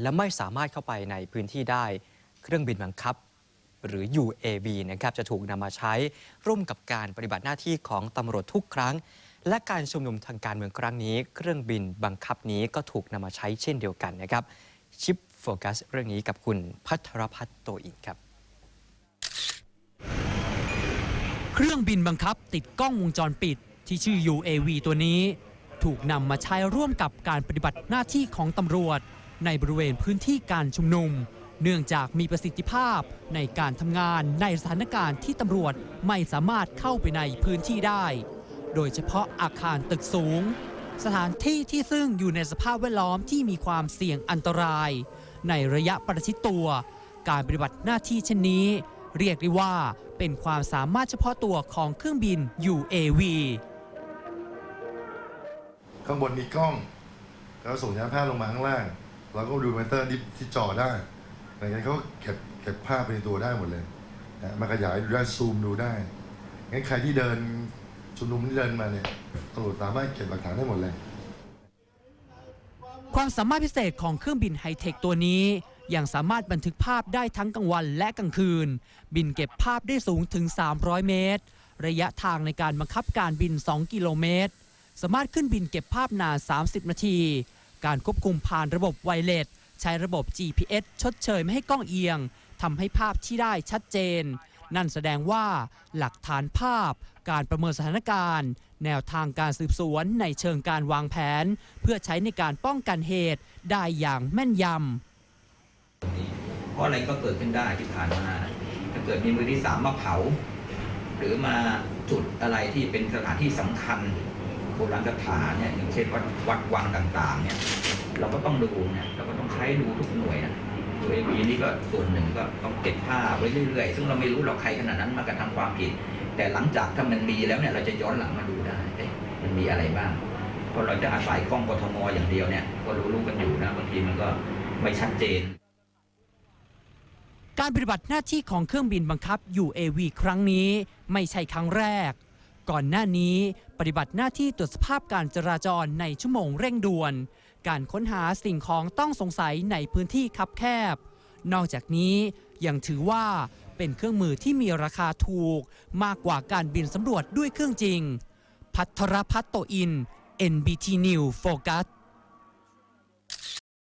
และไม่สามารถเข้าไปในพื้นที่ได้ เครื่องบินบังคับ หรือ UAV นะครับจะถูกนำมาใช้ร่วมกับการปฏิบัติหน้าที่ของตำรวจทุกครั้ง และการชุมนุมทางการเมืองครั้งนี้ เครื่องบินบังคับนี้ก็ถูกนำมาใช้เช่นเดียวกันนะครับชิปโฟกัสเรื่องนี้กับคุณพัทรพัฒน์โตอินครับเครื่องบินบังคับติดกล้องวงจรปิด ที่ชื่อ UAV ตัวนี้ ถูกนำมาใช้ร่วมกับการปฏิบัติหน้าที่ของตำรวจ ในบริเวณพื้นที่การชุมนุม เนื่องจากมีประสิทธิภาพในการทำงานในสถานการณ์ที่ตำรวจไม่สามารถเข้าไปในพื้นที่ได้ โดยเฉพาะอาคารตึกสูง สถานที่ที่ซึ่งอยู่ในสภาพแวดล้อมที่มีความเสี่ยงอันตราย ในระยะประชิดตัว การปฏิบัติหน้าที่เช่นนี้ เรียกได้ว่าเป็นความสามารถเฉพาะตัวของเครื่องบิน UAV ข้างบนมีกล้อง แล้วส่งยานภาพลงมาข้างล่าง เราก็ดูมอนิเตอร์ที่ที่จอได้หลังจากนั้นเขาก็เก็บเก็บภาพไปในตัวได้หมดเลยนะมาขยายดูได้ซูมดูได้งั้นใครที่เดินชุมนุมที่เดินมาเนี่ยตำรวจสามารถเก็บหลักฐานได้หมดเลย ความสามารถพิเศษของเครื่องบินไฮเทคตัวนี้ยังสามารถบันทึกภาพได้ทั้งกลางวันและกลางคืน บินเก็บภาพได้สูงถึง 300 เมตร ระยะทางในการบังคับการบิน 2 กิโลเมตร สามารถขึ้นบินเก็บภาพนาน 30 นาที การควบคุมผ่านระบบไวเลสใช้ระบบ GPS ชดเชยไม่ให้กล้องเอียงทำให้ภาพที่ได้ชัดเจน นั่นแสดงว่าหลักฐานภาพ การประเมินสถานการณ์ แนวทางการสืบสวนในเชิงการวางแผน เพื่อใช้ในการป้องกันเหตุได้อย่างแม่นยำเพราะอะไรก็เกิดขึ้นได้ที่ผ่านมาถ้าเกิดมีมือที่สามมาเผา หรือมาจุดอะไรที่เป็นสถานที่สำคัญ โบราณสถานเนี่ยอย่างเช่นวัดวัดวังต่างๆเนี่ยเราก็ต้องดูเนี่ยเราก็ต้องใช้ดูทุกหน่วยนะตัวเอวีนี่ก็ส่วนหนึ่งก็ต้องเก็บภาพไว้เรื่อยๆ ซึ่งเราไม่รู้เราใครขนาดนั้นมากระทำความผิด แต่หลังจากถ้ามันมีแล้วเนี่ยเราจะย้อนหลังมาดูได้มันมีอะไรบ้างเพราะเราจะอาศัยกล้องกทมอย่างเดียวเนี่ยก็รู้ๆกันอยู่นะบางทีมันก็ไม่ชัดเจนการปฏิบัติหน้าที่ของเครื่องบินบังคับ UAV ครั้งนี้ไม่ใช่ครั้งแรก ก่อนหน้านี้ปฏิบัติหน้าที่ตรวจสภาพการจราจรในชั่วโมงเร่งด่วน การค้นหาสิ่งของต้องสงสัยในพื้นที่คับแคบ นอกจากนี้ยังถือว่าเป็นเครื่องมือที่มีราคาถูกมากกว่าการบินสำรวจด้วยเครื่องจริง พัทรพัฒน์โตอิน NBT News Focus